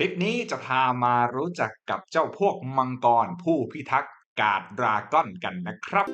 ลิปนี้จะพามารู้จักกับเจ้าพวกมังกรผู้พิทักษ์กาดดราก้อนกันนะครับ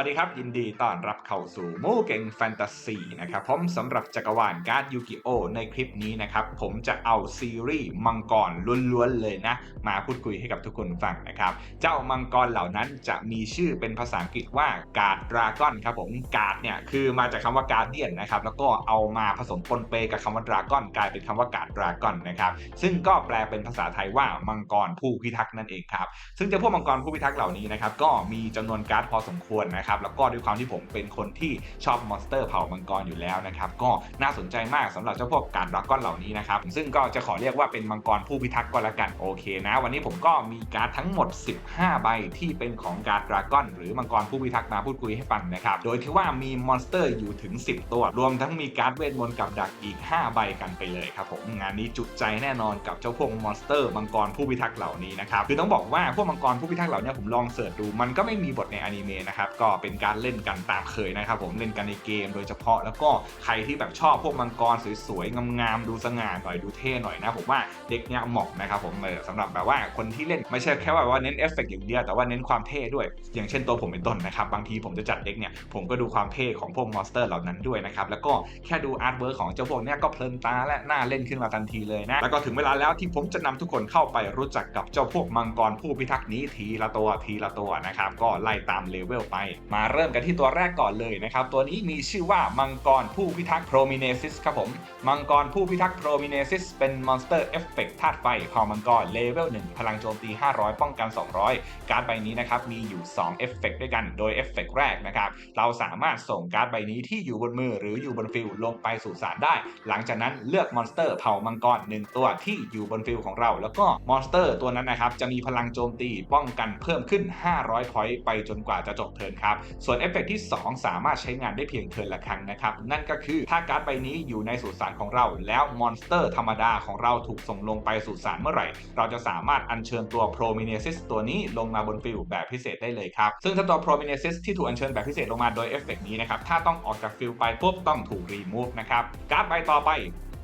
วัสดีครับ ยินดีต้อนรับเข้าสู่มูเก่งแฟนตาซีนะครับผมสำหรับจักรวาลการ์ดยูกิโอในคลิปนี้นะครับ ผมจะเอาซีรีส์มังกรล้วนๆเลยนะ มาพูดคุยให้กับทุกคนฟังนะครับ เจ้ามังกรเหล่านั้นจะมีชื่อเป็นภาษาอังกฤษว่าการ์ดดราก้อนครับผมการ์ดเนี่ยคือมาจากคำว่าการเดียนนะครับแล้วก็เอามาผสมปนเปกับคำว่าดราก้อนกลายเป็นคำว่าการ์ดดราก้อนนะครับซึ่งก็แปลเป็นภาษาไทยว่ามังกรผู้พิทักษ์นั่นเองครับซึ่งเจ้าพวกมังกรผู้พิทักษ์เหล่านี้นะครับก็มีจำนวนการ์ดพอสมควรนะครับแล้วก็ด้วยความที่ผมเป็นคนที่ชอบมอนสเตอร์เผ่ามังกรอยู่แล้วนะครับก็น่าสนใจมากสำหรับเจ้าพวกการดราก้อนเหล่านี้นะครับซึ่งก็จะขอเรียกว่าเป็นมังกรผู้พิทักษ์ก็แล้วกันโอเคนะ วันนี้ผมก็มีการ์ดทั้งหมด 15 ใบที่เป็นของการ์ดดราก้อนหรือมังกรผู้พิทักษ์มาพูดคุยให้ฟังนะครับโดยที่ว่ามีมอนสเตอร์อยู่ถึง 10 ตัว รวมทั้งมีการ์ดเวทมนต์กับดักอีก 5 ใบกันไปเลยครับผมงานนี้จุใจแน่นอนกับเจ้าพวกมอนสเตอร์มังกรผู้พิทักษ์เหล่านี้นะครับคือต้องบอกว่าพวกมังกรผู้พิทักษ์เหล่านี้ผมลองเสิร์ชดูมันก็ไม่มีบทในอนิเมะนะครับก็เป็นการเล่นกันตามเคยนะครับผมเล่นกันในเกมโดยเฉพาะแล้วก็ใครที่แบบชอบพวกมังกรสวยๆงามๆดูสง่าหน่อยดูเท่หน่อยนะผมว่าเด็กเนี้ยเหมาะนะครับผมเออสำหรับแบบว่าคนที่เล่นไม่ใช่แค่ว่าเน้นเอฟเฟกต์อย่างเดียวแต่ว่าเน้นความเท่ด้วย อย่างเช่นตัวผมเป็นต้นนะครับบางทีผมจะจัดเด็กเนี่ยผมก็ดูความเท่ของพวกมอนสเตอร์เหล่านั้นด้วยนะครับแล้วก็แค่ดูอาร์ตเวิร์กของเจ้าพวกเนี้ยก็เพลินตาและน่าเล่นขึ้นมาทันทีเลยนะแล้วก็ถึงเวลาแล้วที่ผมจะนำทุกคนเข้าไปรู้จักกับเจ้าพวกมังกรผู้พิทักษ์นี้ทีละตัวทีละตัวนะครับก็ไล่ตามเลเวลไปมาเริ่มกันที่ตัวแรกก่อนเลยนะครับ ตัวนี้มีชื่อว่ามังกรผู้พิทักษ์โพรมิเนซิสครับผม มังกรผู้พิทักษ์โพรมิเนซิสเป็นมอนสเตอร์เอฟเฟกต์ธาตุไฟเผ่ามังกรเลเวล1พลังโจมตี 500 ป้องกัน 200 การ์ดใบนี้นะครับมีอยู่2เอฟเฟกต์ด้วยกัน โดยเอฟเฟกต์แรกนะครับเราสามารถส่งการ์ดใบนี้ที่อยู่บนมือหรืออยู่บนฟิลลงไปสู่สารได้ หลังจากนั้นเลือกมอนสเตอร์เผ่ามังกร1ตัวที่อยู่บนฟิลของเรา แล้วก็มอนสเตอร์ตัวนั้นนะครับจะมีพลังโจมตีป้องกันเพิ่มขึ้น 500พอยต์ไปจนกว่าจะจบเทิร์นครับส่วนเอฟเฟกต์ที่ 2 สามารถใช้งานได้เพียงเทิร์นละครั้งนะครับ นั่นก็คือถ้าการ์ดใบนี้อยู่ในสุสานของเรา แล้วมอนสเตอร์ธรรมดาของเราถูกส่งลงไปสุสานเมื่อไหร่ เราจะสามารถอัญเชิญตัว Prominesis ตัวนี้ลงมาบนฟิลแบบพิเศษได้เลยครับ ซึ่งถ้าตัว Prominesis ที่ถูกอัญเชิญแบบพิเศษลงมาโดยเอฟเฟกต์นี้นะครับ ถ้าต้องออกจากฟิลไปปุ๊บต้องถูกรีมูฟนะครับ การ์ดใบต่อไป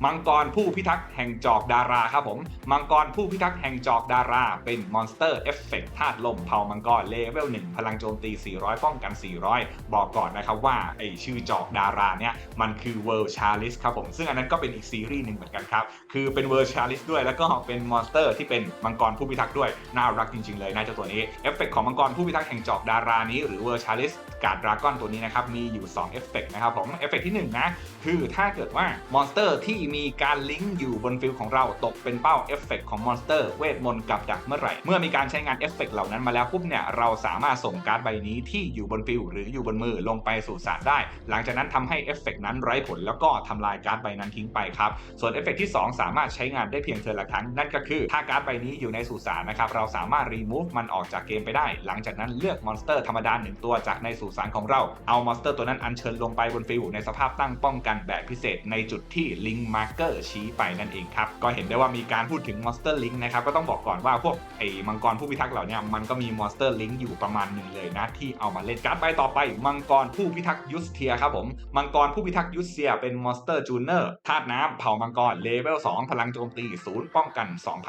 มังกรผู้พิทักษ์แห่งจอกดาราครับผม มังกรผู้พิทักษ์แห่งจอกดารา เป็นมอนสเตอร์เอฟเฟกต์ธาตุลมเผามังกรเลเวล1พลังโจมตี 400 ป้องกัน 400 บอกก่อนนะครับว่าไอชื่อจอกดาราเนี่ยมันคือ World Chalice ครับผม ซึ่งอันนั้นก็เป็นอีกซีรีส์หนึ่งเหมือนกันครับ คือเป็น World Chalice ด้วยแล้วก็เป็นมอนสเตอร์ที่เป็นมังกรผู้พิทักษ์ด้วย น่ารักจริงๆเลยนะเจ้าตัวนี้เอฟเฟกต์ของมังกรผู้พิทักษ์แห่งจอกดารานี้หรือ World Chalice การ์ดดราก้อนตัวนี้นะครับมีอยู่2เอฟเฟกต์นะครับผมเอฟเฟกต์ที่1นะคือถ้าเกิดว่ามอนสเตอร์ที่มีการลิงก์อยู่บนฟิลของเราตกเป็นเป้าเอฟเฟกต์ของมอนสเตอร์เวทมนต์กับดักเมื่อไหร่ เมื่อมีการใช้งานเอฟเฟกต์เหล่านั้นมาแล้วปุ๊บเนี่ยเราสามารถส่งการ์ดใบนี้ที่อยู่บนฟิลหรืออยู่บนมือลงไปสู่สารได้ หลังจากนั้นทำให้เอฟเฟกต์นั้นไร้ผลแล้วก็ทำลายการ์ดใบนั้นทิ้งไปครับ ส่วนเอฟเฟกต์ที่ 2 สามารถใช้งานได้เพียงเทอละครั้ง นั่นก็คือถ้าการ์ดใบนี้อยู่ในสุสานนะครับเราสามารถรีมูฟมันออกจากเกมไปได้ หลังจากนั้นเลือกมอนสเตอร์ธรรมดาหนึ่งตัวจากในสุสานของเราเอามอนสเตอร์ตัวนั้นอัญเชิญลงไปบนฟิลในสภาพตั้งป้องกันแบบพิเศษในจุดที่ลิงมาร์เกอร์ชี้ไปนั่นเองครับ ก็เห็นได้ว่ามีการพูดถึงมอนสเตอร์ลิงนะครับ ก็ต้องบอกก่อนว่าพวกไอ้มังกรผู้พิทักษ์เหล่านี้มันก็มีมอนสเตอร์ลิงอยู่ประมาณหนึ่งเลยนะ ที่เอามาเล่นการ์ดใบต่อไป มังกรผู้พิทักษ์ยุสเทียครับผม มังกรผู้พิทักษ์ยุสเทียเป็นมอนสเตอร์จูเนอร์ธาตุน้ำเผ่ามังกรเลเวล2พลังโจมตีศูนย์ป้องกัน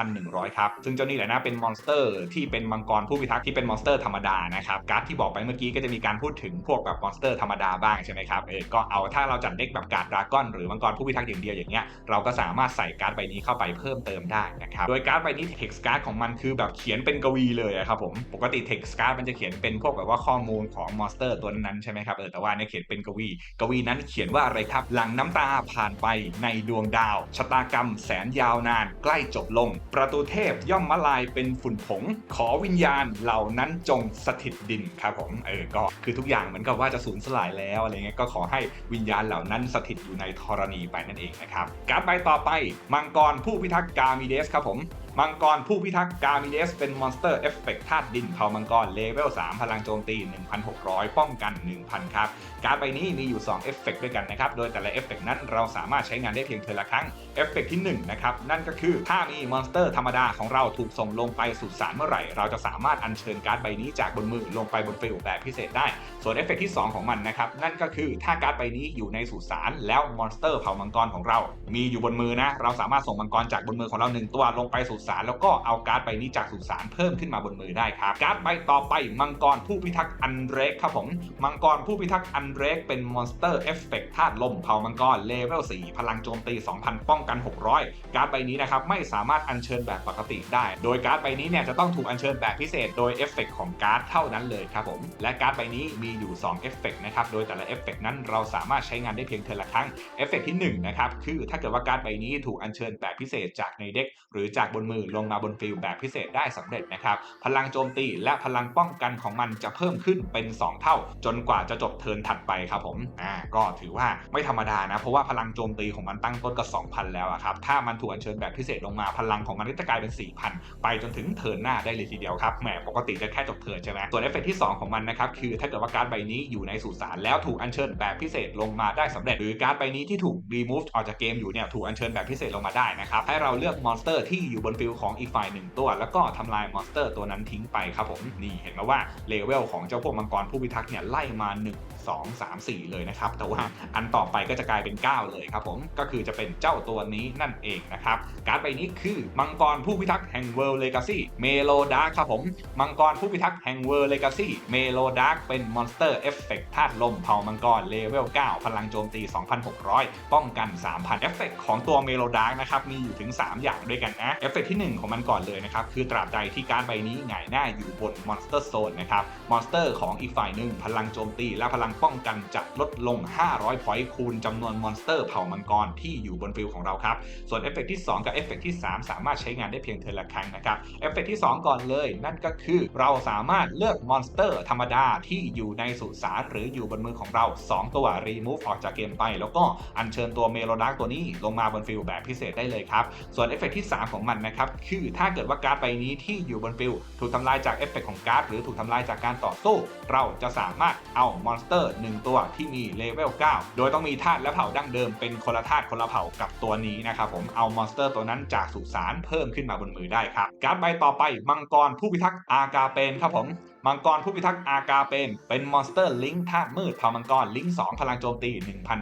2,100 ครับ ซึ่งเจ้านี่แหละนะเป็นมอนสเตอร์ที่เป็นมังกรผู้พิทักษ์ที่เป็นมอนสเตอร์ธรรมดานะครับการ์ดที่บอกไปเมื่อกี้ก็จะมีการพูดถึงพวกแบบมอนสเตอร์ธรรมดาบ้างใช่ไหมครับเออก็เอาถ้าเราจัดเด็กแบบการ์ดดราก้อนหรือมังกรผู้พิทักษ์อย่างเดียวอย่างเงี้ยเราก็สามารถใส่การ์ดใบนี้เข้าไปเพิ่มเติมได้นะครับโดยการ์ดใบนี้เท็กซ์การ์ดของมันคือแบบเขียนเป็นกวีเลยอะครับผมปกติเท็กซ์การ์ดมันจะเขียนเป็นพวกแบบว่าข้อมูลของมอนสเตอร์ตัวนั้นใช่ไหมครับเออแต่ว่าเนี่ยเขียนเป็นกวี กวีนั้นเขียนว่าอะไรครับหลังน้ำตาผ่านไปในดวงดาว ชะตากรรมแสนยาวนาน ใกล้จบลง ประตูเทพย่อมมาลายเป็นฝุ่นผง ขอวิญญาณเหล่านั้นจงสถิตดินครับผมเออก็คือทุกอย่างเหมือนกับว่าจะสูญสลายแล้วอะไรเงี้ยก็ขอให้วิญญาณเหล่านั้นสถิตอยู่ในธรณีไปนั่นเองนะครับการ์ดใบต่อไปมังกรผู้พิทักษ์กามีเดสครับผม มังกรผู้พิทักษ์กามิเดสเป็นมอนสเตอร์เอฟเฟกต์ธาตุดินเผ่ามังกรเลเวล 3 พลังโจมตี 1,600 ป้องกัน 1,000 ครับ การดใบนี้มีอยู่ 2 เอฟเฟกต์ด้วยกันนะครับ โดยแต่ละเอฟเฟกต์นั้นเราสามารถใช้งานได้เพียงเทอละครั้ง เอฟเฟกต์ที่ 1 นะครับ นั่นก็คือ ถ้ามีมอนสเตอร์ธรรมดาของเราถูกส่งลงไปสู่สารเมื่อไหร่ เราจะสามารถอัญเชิญการ์ดใบนี้จากบนมือลงไปบนฟิลแบบพิเศษได้ ส่วนเอฟเฟกต์ที่ 2 ของมันนะครับ นั่นก็คือถ้าการ์ดใบนี้อยู่ในสุสานแล้วมอนสเตอร์เผ่ามังกรของเรา มีอยู่บนมือนะ เราสามารถส่งมังกรจากบนมือของเราหนึ่งตัวลงไปสุสานแล้วก็เอาการ์ดใบนี้จากสุสานเพิ่มขึ้นมาบนมือได้ครับ การ์ดใบต่อไปมังกรผู้พิทักษ์อันเดรกครับผมมังกรผู้พิทักษ์อันเดรกเป็นมอนสเตอร์เอฟเฟกต์ธาตุลมเผามังกรเลเวล4พลังโจมตี 2,000 ป้องกัน 600 การ์ดใบนี้นะครับไม่สามารถอัญเชิญแบบปกติได้ โดยการ์ดใบนี้เนี่ยจะต้องถูกอัญเชิญแบบพิเศษโดยเอฟเฟกต์ของการ์ดเท่านั้นเลยครับผมและการ์ดใบนี้มีอยู่2เอฟเฟกต์นะครับ โดยแต่ละเอฟเฟกต์นั้นเราสามารถใช้งานได้เพียงเทอละครั้งเอฟเฟกต์ที่1นะครับคือถ้าเกิดว่าการ์ดใบนี้ถูกอัญเชิญแบบพิเศษจากในเด็กหรือจากบนมือลงมาบนฟิลแบบพิเศษได้สำเร็จนะครับ พลังโจมตีและพลังป้องกันของมันจะเพิ่มขึ้นเป็น 2 เท่า จนกว่าจะจบเทิร์นถัดไปครับผมอ่าก็ถือว่าไม่ธรรมดานะ เพราะว่าพลังโจมตีของมันตั้งต้นก็2,000 แล้วอะครับถ้ามันถูกอัญเชิญแบบพิเศษลงมาพลังของมันก็จะกลายเป็น 4,000 ไปจนถึงเทิร์นหน้าได้เลยทีเดียวครับแหมปกติจะแค่จบเทิร์นใช่ไหมส่วนเอฟเฟกต์ที่ 2 ของมันนะครับคือถ้าเกิดว่าการ์ดใบนี้อยู่ในสุสานแล้วถูกอัญเชิญแบบพิเศษลงมาได้สำเร็จ หรือการ์ดใบนี้ที่ถูก remove ออกจากเกมอยู่เนี่ยถูกอัญเชิญแบบพิเศษลงมาได้นะครับให้เราเลือกมอนสเตอร์ที่อยู่บนฟิลของอีกฝ่ายหนึ่งตัว แล้วก็ทำลายมอนสเตอร์ตัวนั้นทิ้งไปครับผมนี่เห็นไหมว่าเลเวลของเจ้าพวกมังกรผู้พิทักษ์เนี่ยไล่มา1 2 3 4 เลยนะครับ แต่ว่าอันต่อไปก็จะกลายเป็น 9 เลยครับผมก็คือจะเป็นเจ้าตัวนี้นั่นเองนะครับการ์ดใบนี้คือมังกรผู้พิทักษ์แห่งเวิลด์เลกาซี่เมโลดาร์ครับผมมังกรผู้พิทักษ์แห่งเวิลด์เลกาซี่เมโลดาร์เป็นมอนสเตอร์เอฟเฟกต์ธาตุลมเผ่ามังกรเลเวล 9 พลังโจมตี 2,600 ป้องกัน 3,000 เอฟเฟกต์ของตัวเมโลดาร์นะครับมีอยู่ถึง 3 อย่างด้วยกันนะเอฟเฟกต์ที่ 1 ของมันก่อนเลยนะครับคือตราบใดที่การ์ดใบนี้หงายหน้าอยู่บนมอนสเตอร์โซนนะครับมอนสเตอร์ของอีกฝ่ายหนึ่งพลังโจมตีและพลังป้องกันจะลดลง 500 พอยต์คูณจำนวนมอนสเตอร์เผ่ามังกรที่อยู่บนฟิลของเราครับ ส่วนเอฟเฟกต์ที่ 2 กับเอฟเฟกต์ที่ 3 สามารถใช้งานได้เพียงเทอละครั้งนะครับเอฟเฟกต์ที่ 2 ก่อนเลย นั่นก็คือเราสามารถเลือกมอนสเตอร์ธรรมดาที่อยู่ในสุสานหรืออยู่บนมือของเรา 2 ตัวรีมูฟออกจากเกมไป แล้วก็อัญเชิญตัวเมโลดาร์กตัวนี้ลงมาบนฟิลแบบพิเศษได้เลยครับ ส่วนเอฟเฟกต์ที่ 3 ของมันนะครับคือถ้าเกิดว่าการ์ดใบนี้ที่อยู่บนฟิลถูกทำลายจากเอฟเฟกต์ของการ์ดหรือถูกทำลายจากการต่อสู้ เราจะสามารถเอามอนสเตอร์1ตัวที่มีเลเวล 9 โดยต้องมีธาตุและเผ่าดั้งเดิมเป็นคนละธาตุคนละเผ่ากับตัวนี้นะครับผมเอามอนสเตอร์ตัวนั้นจากสุสานเพิ่มขึ้นมาบนมือได้ครับการ์ดใบต่อไปมังกรผู้พิทักษ์อากาเปนครับผม มังกรผู้พิทักษ์อากาเป็น เป็นมอนสเตอร์ลิงธาตุมืดเผ่ามังกรลิง2พลังโจมตี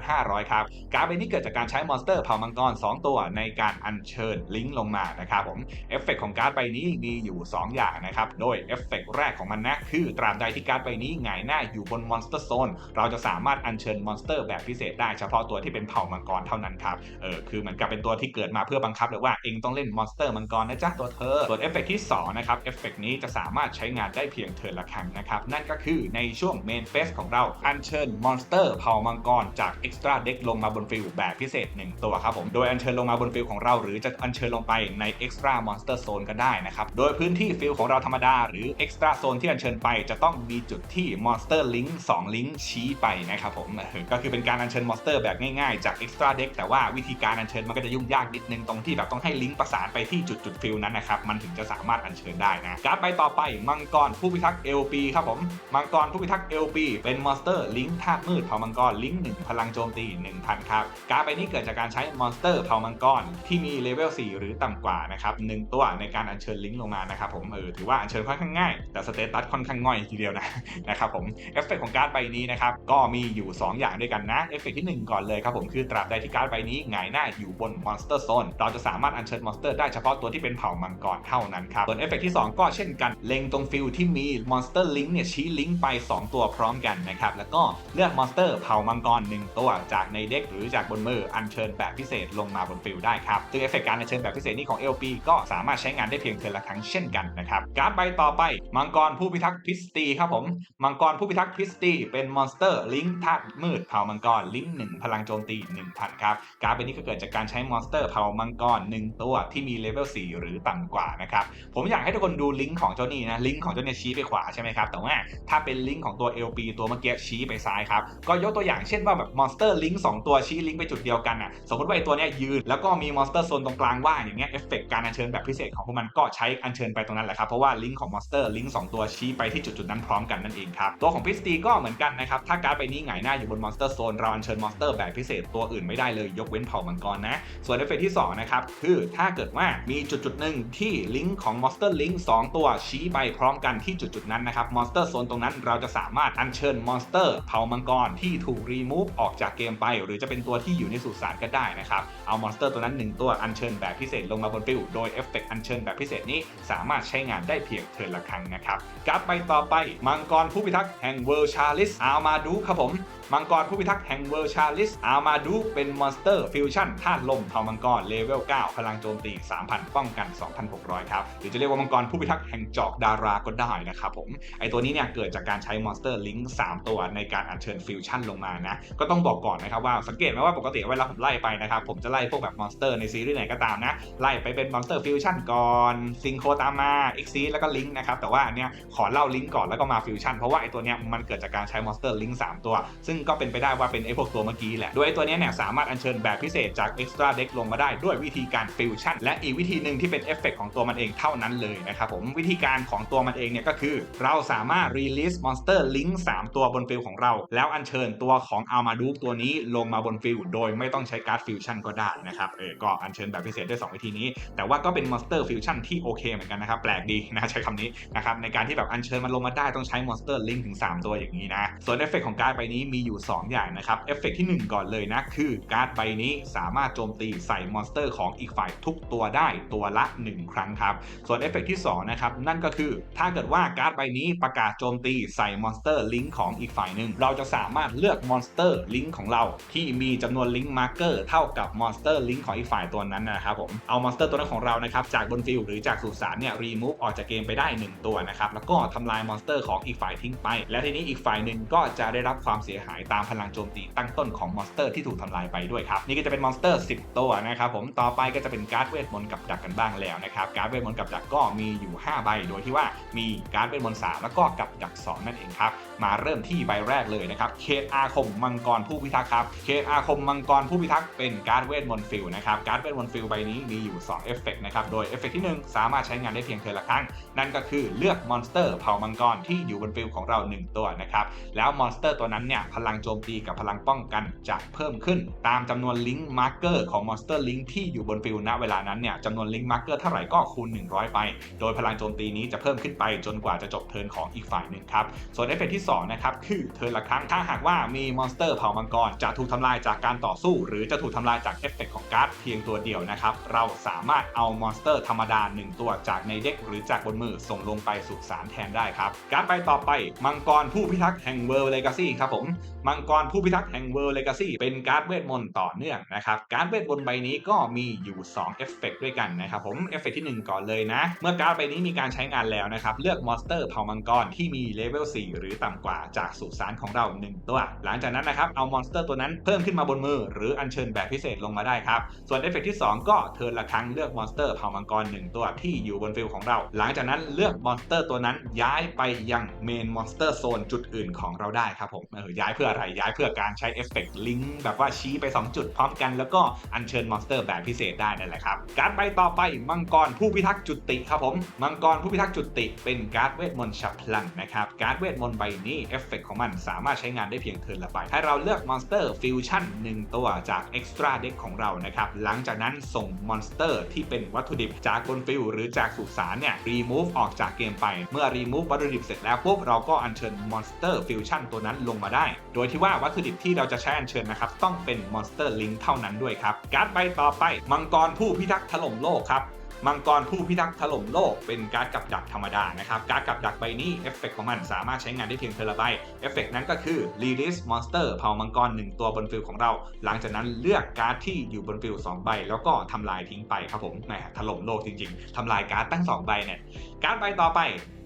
1,500 ครับ การ์ดใบนี้เกิดจากการใช้มอนสเตอร์เผ่ามังกร 2 ตัวในการอัญเชิญลิงลงมานะครับผมเอฟเฟกของการ์ดใบนี้มีอยู่ 2 อย่างนะครับ โดยเอฟเฟกแรกของมันนะคือตราบใดที่การ์ดใบนี้หงายหน้าอยู่บนมอนสเตอร์โซนเราจะสามารถอัญเชิญมอนสเตอร์แบบพิเศษได้เฉพาะตัวที่เป็นเผ่ามังกรเท่านั้นครับเออคือเหมือนกับเป็นตัวที่เกิดมาเพื่อบังคับเลยว่าเองต้องเล่นมอนสเตอร์มังกรนะจ๊ะตัวเธอส่วนเอฟเฟกที่2นะครับเอฟเฟกนี้จะสามารถใช้งานได้เพียงเทิร์นละครั้งนะครับ นั่นก็คือในช่วงเมนเฟสของเรา อัญเชิญมอนสเตอร์เผ่ามังกรจากเอ็กซ์ตร้าเด็กลงมาบนฟิลแบบพิเศษ 1 ตัวครับผม โดยอัญเชิญลงมาบนฟิลของเรา หรือจะอัญเชิญลงไปในเอ็กซ์ตร้ามอนสเตอร์โซนก็ได้นะครับ โดยพื้นที่ฟิลของเราธรรมดา หรือเอ็กซ์ตร้าโซนที่อัญเชิญไปจะต้องมีจุดที่มอนสเตอร์ลิงก์2ลิงก์ชี้ไปนะครับผมก็คือเป็นการอัญเชิญมอนสเตอร์แบบง่ายๆจากเอ็กซ์ตร้าเด็กแต่ว่าวิธีการอัญเชิญมันก็จะยุ่งยากนิดนึงตรงที่แบบต้องให้ลิงก์ประสานไปที่จุดจุดฟิลนั้นนะครับมันถึงจะสามารถอัญเชิญได้นะการ์ดไปต่อไปมังกรผู้พิทักษ์ LP ครับผมมังกรผู้พิทักษ์ LP เป็นมอนสเตอร์ลิงก์ธาตุมืดเผ่ามังกรลิงก์1พลังโจมตี1,000ครับการ์ดใบนี้เกิดจากการใช้มอนสเตอร์เผ่ามังกรที่มีเลเวล4หรือต่ำกว่านะครับหนึ่งตัวในการอัญเชิญลิงก์ลงมานะครับผมเออถือว่าอัญเชิญค่อนข้างง่ายแต่สเตตัสค่อนข้างง่อยทีเดียวนะนะครับผมเอฟเฟกของการ์ดใบนี้นะครับก็มีอยู่ 2 อย่างด้วยกันนะเอฟเฟกที่ 1 ก่อนเลยครับผมคือตราบใดที่การ์ดใบนี้หงายหน้าอยู่บนมอนสเตอร์โซนเราจะสามารถอัญเชิญมอนสเตอร์ได้เฉพาะตัวที่เป็นเผ่ามังกรเท่านั้นครับส่วนเอฟเฟกที่ 2 ก็เช่นกันเล็งตรงฟิลที่มีมอนสเตอร์ลิงเนี่ยชี้ลิงก์ไป 2 ตัวพร้อมกันนะครับ แล้วก็เลือกมอนสเตอร์เผ่ามังกร 1 ตัวจากในเด็กหรือจากบนมืออัญเชิญแบบพิเศษลงมาบนฟิลได้ครับ ซึ่งเอฟเฟกการอัญเชิญแบบพิเศษนี้ของ LP ก็สามารถใช้งานได้เพียงเทอละครั้งเช่นกันนะครับ การ์ดใบต่อไป มังกรผู้พิทักษ์พิสตีครับผม มังกรผู้พิทักษ์พิสตีเป็นมอนสเตอร์ลิงก์ธาตุมืดเผ่ามังกรลิงก์1พลังโจมตี1,000ครับ การ์ดใบนี้ก็เกิดจากการใช้มอนสเตอร์เผ่ามังกร1ตัวที่มีเลเวล4หรือต่ำกว่านะครับ ผมอยากให้ทุกคนดูลิงก์ของเจ้านี่นะ ลิงก์ของเจ้านี่ชี้ไปวาใช่ไหมครับแต่ว่าถ้าเป็นลิงก์ของตัว LP ตัวเมื่อกี้ชี้ไปซ้ายครับก็ยกตัวอย่างเช่นว่าแบบมอนสเตอร์ลิงก์สองตัวชี้ลิงก์ไปจุดเดียวกันอะสมมติว่าไอตัวเนี้ยยืนแล้วก็มีมอนสเตอร์โซนตรงกลางว่างอย่างเงี้ยเอฟเฟกการอัญเชิญแบบพิเศษของพวกมันก็ใช้อัญเชิญไปตรงนั้นแหละครับเพราะว่าลิงก์ของมอนสเตอร์ลิงก์สองตัวชี้ไปที่จุดๆนั้นพร้อมกันนั่นเองครับตัวของพิสตีก็เหมือนกันนะครับถ้าการ์ดใบนี้หงายหน้าอยู่บนมอนสเตอร์โซนเราอัญเชิญมอนสเตอร์แบบพิเศษตัวอื่นไม่ได้เลยยกเว้นเผ่ามังกรนะส่วนเอฟเฟกที่สองนะครับคือถ้าเกิดว่ามีจุดๆหนึ่งที่ลิงก์ของมอนสเตอร์ลิงก์สตัวชี้ไปพร้อมกันที่จุดนั้นนะครับมอนสเตอร์โซนตรงนั้นเราจะสามารถอัญเชิญมอนสเตอร์เผ่ามังกรที่ถูกรีมูฟออกจากเกมไป หรือจะเป็นตัวที่อยู่ในสุสานก็ได้นะครับ เอามอนสเตอร์ตัวนั้นหนึ่งตัวอัญเชิญแบบพิเศษลงมาบนฟิลโดยเอฟเฟกอัญเชิญแบบพิเศษนี้สามารถใช้งานได้เพียงเทิร์นละครั้งนะครับการ์ดใบต่อไปมังกรผู้พิทักษ์แห่งเวิร์ชาลิสอามาดูครับผมมังกรผู้พิทักษ์แห่งเวอร์ชาลิสอามาดูเป็นมอนสเตอร์ฟิวชั่นธาตุลมเผ่ามังกรเลเวล 9 พลังโจมตี 3,000 ป้องกัน 2,600 ครับ หรือจะเรียกว่ามังกรผู้พิทักษ์แห่งจอกดาราก็ได้นะครับผมไอตัวนี้เนี่ยเกิดจากการใช้มอนสเตอร์ลิงก์3ตัวในการอัญเชิญฟิวชั่นลงมานะก็ต้องบอกก่อนนะครับว่าสังเกตไหมว่าปกติเวลาผมไล่ไปนะครับผมจะไล่พวกแบบมอนสเตอร์ในซีรีส์ไหนก็ตามนะไล่ไปเป็นมอนสเตอร์ฟิวชั่นก่อนซิงโคตามมาเอ็กซีแล้วก็ลิงก์นะครับแต่ว่าอันเนี้ยขอเล่าลิงก์ก่อนแล้วก็มาฟิวชั่นเพราะว่าไอตัวเนี้ยมันเกิดจากการใช้มอนสเตอร์ลิงก์3ตัว ซึ่งก็เป็นไปได้ว่าเป็นไอพวกตัวเมื่อกี้แหละโดยไอ้ตัวเนี้ยเนี่ยสามารถอัญเชิญแบบพิเศษจาก Extra Deck ลงมาได้ด้วยวิธีการฟิวชั่นและอีกวิธีหนึ่งที่เป็นเอฟเฟกของตัวมันเองเท่านั้นเลยนะครับผมวิธีการของตัวมันเองเนี่ยก็คือเราสามารถ release monster link 3 ตัวบนฟิลของเรา แล้วอัญเชิญตัวของ a l m a d u ตัวนี้ลงมาบนฟิลโดยไม่ต้องใช้การ์ดฟิวชั่นก็ได้นะครับเออก็อัญเชิญแบบพิเศษด้สองวิธีนี้ แต่ว่าก็เป็น monster fusion ที่โอเคเหมือนกันนะครับ แปลกดีนะใช้คำนี้นะครับในการที่แบบอัญเชิญมันลงมาได้ต้องใช้ monster link ถึง 3 ตัวอย่างนี้นะ ส่วนเอฟเฟกของการ์ดใบนี้มีอยู่ 2 อย่างนะครับเอฟเฟกที่ 1 ก่อนเลยนะ คือการ์ดใบนี้สามารถโจมตีใส่มอนสเตอร์ของอีกฝ่ายทุกตัวได้ตัวละ 1 ครั้งครับส่วนเอฟเฟกที่2นะครับนั่นก็คือถ้าเกิดว่าการ์ดใบนี้ประกาศโจมตีใส่มอนสเตอร์ลิงก์ของอีกฝ่ายหนึ่ง เราจะสามารถเลือกมอนสเตอร์ลิงก์ของเรา ที่มีจำนวนลิงก์มาร์เกอร์เท่ากับมอนสเตอร์ลิงก์ของอีกฝ่ายตัวนั้นนะครับผมเอามอนสเตอร์ตัวนั้นของเรานะครับจากบนฟิลหรือจากสุสานเนี่ยรีมูฟออกจากเกมไปได้ 1 ตัวนะครับแล้วก็ทำลายมอนสเตอร์ของอีกฝ่ายทิ้งไป และทีนี้อีกฝ่ายหนึ่งก็จะได้รับความเสียหายตามพลังโจมตีตั้งต้นของมอนสเตอร์ที่ถูกทำลายไปด้วยครับนี่ก็จะเป็นมอนสเตอร์ 10 ตัวนะครับผมต่อไปก็จะเป็นการ์ดเวทมนต์กับดักกันบ้างแล้วนะครับการ์ดเวทมนต์กับดักก็มีอยู่ 5 ใบ โดยที่ว่ามีการ์ดเวทมนต์3แล้วก็กับดัก2นั่นเองครับ มาเริ่มที่ใบแรกเลยนะครับเคสอาคมมังกรผู้พิทักษ์ครับเคสอาคมมังกรผู้พิทักษ์เป็นการ์ดเวทมนต์ฟิลนะครับการ์ดเวทมนต์ฟิลใบนี้มีอยู่2เอฟเฟกต์นะครับโดยเอฟเฟกต์ที่ 1 สามารถใช้งานได้เพียงเทอละครั้ง นั่นก็คือเลือกมอนสเตอร์เผ่ามังกรที่อยู่บนฟิลของเรา 1 ตัวนะครับแล้วมอนสเตอร์ตัวนั้นเนี่ยพลังโจมตีกับพลังป้องกันจะเพิ่มขึ้น ตามจำนวนลิงก์มาร์เกอร์ของมอนสเตอร์ลิงก์ที่อยู่บนฟิลณเวลานั้นเนี่ยจำนวนลิงก์มาร์เกอร์เท่าไหร่ก็คูณ 100 ไป โดยพลังโจมตีนี้จะเพิ่มขึ้นไปจนกว่าจะจบเทิร์นของอีกฝ่ายหนึ่งครับส่วนเอฟเฟกต์ที่2นะครับคือเทิร์นละครั้งถ้าหากว่ามีมอนสเตอร์เผ่ามังกรจะถูกทำลายจากการต่อสู้ หรือจะถูกทำลายจากเอฟเฟกต์ของการ์ดเพียงตัวเดียวนะครับเราสามารถเอามอนสเตอร์ธรรมดา 1 ตัวจากในเด็กหรือจากบนมือส่งลงไปสู่สารแทนได้ครับการ์ดใบต่อไปมังกรผู้พิทักษ์แห่งเวิร์เลกาซี่ครับผมมังกรผู้พิทักษ์แห่งเวิร์เลกาซี่เป็นการ์ดเวทมนต์ต่อเนื่องนะครับการ์ดเวทมนต์ใบนี้ก็มีอยู่2เอฟเฟกต์ด้วยกันนะครับผมเอฟเฟกต์ที่ 1 ก่อนเลยนะ เมื่อการ์ดใบนี้มีการใช้งานแล้วนะครับเลือกมอนสเตอร์เผ่ามังกรที่มีเลเวล 4 หรือต่ำกว่าจากสุสานของเรา 1 ตัว หลังจากนั้นนะครับ เอามอนสเตอร์ตัวนั้นเพิ่มขึ้นมาบนมือ หรืออัญเชิญแบบพิเศษลงมาได้ครับ ส่วนเอฟเฟกต์ที่ 2 ก็เทิร์นละครั้งเลือกมอนสเตอร์เผ่ามังกร 1 ตัวที่อยู่บนฟิลของเรา หลังจากนั้นเลือกมอนสเตอร์ตัวนั้นย้ายไปยังเมนมอนสเตอร์โซนจุดอื่นของเราได้ครับผมย้ายเพื่ออะไรย้ายเพื่อการใช้เอฟเฟกต์ลิงก์แบบว่าชี้ไป 2 จุดพร้อมกัน แล้วก็อัญเชิญมอนสเตอร์แบบพิเศษได้นั่นแหละครับการ์ดใบต่อไปมังกรผู้พิทักษ์จุติครับผมมังกรผู้พิทักษ์จุติเป็นการ์ดเวทมนต์ฉับพลันนะครับการ์ดเวทมนต์ใบนี้เอฟเฟกต์ของมันสามารถใช้งานได้เพียงเทิร์นละใบให้เราเลือกมอนสเตอร์ฟิวชั่น1ตัวจากเอ็กซ์ตร้าเด็กของเรานะครับหลังจากนั้นส่งมอนสเตอร์ที่เป็นวัตถุดิบจากบนฟิลหรือจากสุสานเนี่ยรีมูฟออกจากเกมไป เมื่อรีมูฟวัตถุดิบเสร็จแล้วปุ๊บเราก็อัญเชิญมอนสเตอร์ฟิวชั่นตัวนั้นลงมาได้ โดยที่ว่าวัตถุดิบที่เราจะใช้อัญเชิญนะครับต้องเป็นมอนสเตอร์ลิงเท่านั้นด้วยครับการ์ดใบต่อไปมังกรผู้พิทักษ์ถล่มโลกครับ มังกรผู้พิทักษ์ถล่มโลกเป็นการ์ดกับดักธรรมดานะครับ การ์ดกับดักใบนี้เอฟเฟกของมันสามารถใช้งานได้เพียงเทอละใบเอฟเฟกนั้นก็คือ release monster เผามังกร 1 ตัวบนฟิลของเรา หลังจากนั้นเลือกการ์ดที่อยู่บนฟิล2ใบ แล้วก็ทำลายทิ้งไปครับผมแหมถล่มโลกจริงๆทำลายการ์ดตั้ง 2 ใบเนี่ยการ์ดใบต่อไป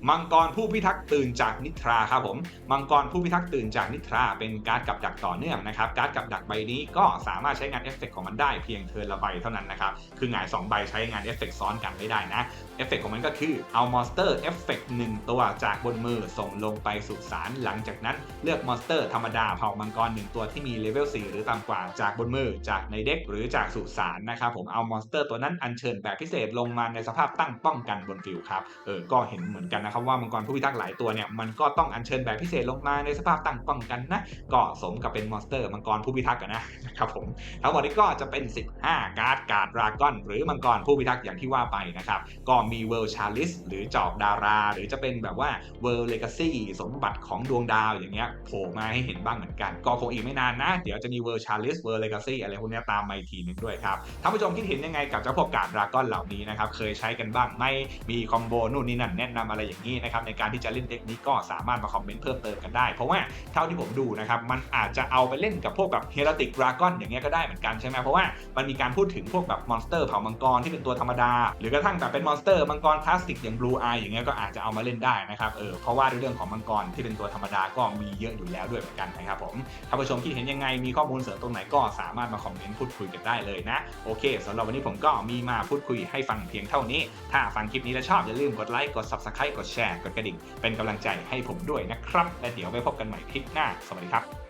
มังกรผู้พิทักษ์ตื่นจากนิทราครับผม มังกรผู้พิทักษ์ตื่นจากนิทราเป็นการ์ดกับดักต่อเนื่องนะครับการ์ดกับดักใบนี้ก็สามารถใช้งานเอฟเฟกของมันได้เพียงเทิร์นละใบเท่านั้นนะครับคือหงาย2ใบใช้งานเอฟเฟกซ้อนกันไม่ได้นะ เอฟเฟกของมันก็คือเอามอนสเตอร์เอฟเฟกหนึ่งตัวจากบนมือส่งลงไปสู่สารหลังจากนั้นเลือกมอนสเตอร์ธรรมดาเผ่ามังกรหนึ่งตัวที่มีเลเวล4หรือต่ำกว่าจากบนมือจากในเด็กหรือจากสุสานนะครับผมเอามอนสเตอร์ตัวนั้นอัญเชิญแบบพิเศษลงมาในสภาพตั้งป้องกันบนฟิลครับเออก็เห็นเหมือนกันนะครับว่ามังกรผู้พิทักษ์หลายตัวเนี่ยมันก็ต้องอัญเชิญแบบพิเศษลงมาในสภาพตั้งป้องกันนะก็สมกับเป็นมอนสเตอร์มังกรผู้พิทักษ์อะนะครับผมทั้งหมดนี้ก็จะเป็น 15 การ์ดการ์ดดรากอนหรือมังกรผู้พิทักษ์อย่างที่ว่าไปนะครับก็มีเวิลด์ชาลิสหรือจอกดารา หรือจะเป็นแบบว่าเวิลด์เลกาซี่สมบัติของดวงดาวอย่างเงี้ยโผล่มาให้เห็นบ้างเหมือนกัน ก็คงอีกไม่นานนะ เดี๋ยวจะมีเวิลด์ชาลิสเวิลด์เลกาซี่อะไรพวกนี้ตามมาอีกทีนึงด้วยครับท่านผู้ชมคิดเห็นยังไงกับเจ้าพวกกาดราก้อนเหล่านี้นะครับเคยใช้กันบ้างไหม่มีคอมโบนู่นนี่นั่นแนะนำอะไรอย่างนี้นะครับในการที่จะเล่นเด็กนี้ก็สามารถมาคอมเมนต์เพิ่มเติมกันได้ เพราะว่าเท่าที่ผมดูนะครับมันอาจจะเอาไปเล่นกับพวกแบบเฮราติกดราก้อนอย่างเงี้ยก็ได้เหมือนกันใช่ไหมเพราะว่ามันมีการพูดถึงพวกแบบมอนสเตอร์เผ่ามังกรที่เป็นตัวธรรมดา หรือกระทั่งแบบเป็นมอนสเตอร์มังกรคลาสสิกอย่างบลูไออย่างเงี้ยก็อาจจะเอามาเล่นได้นะครับเออเพราะว่าในเรื่องของมังกรที่เป็นตัวธรรมดาก็มีเยอะอยู่แล้วด้วยเหมือนกันนะครับผมท่านผู้ชมคิดเห็นยังไงมีข้อมูลเสริมตรงไหนก็สามารถมาคอมเมนต์พูดคุยกันได้เลยนะโอเคสำหรับวันนี้ผมก็มีมาพูดคุยให้ฟังเพียงเท่านี้ ถ้าฟังคลิปนี้แล้วชอบอย่าลืมกดไลค์กด subscribe กดแชร์กดกระดิ่งเป็นกำลังใจให้ผมด้วยนะครับและเดี๋ยวไปพบกันใหม่คลิปหน้าสวัสดีครับ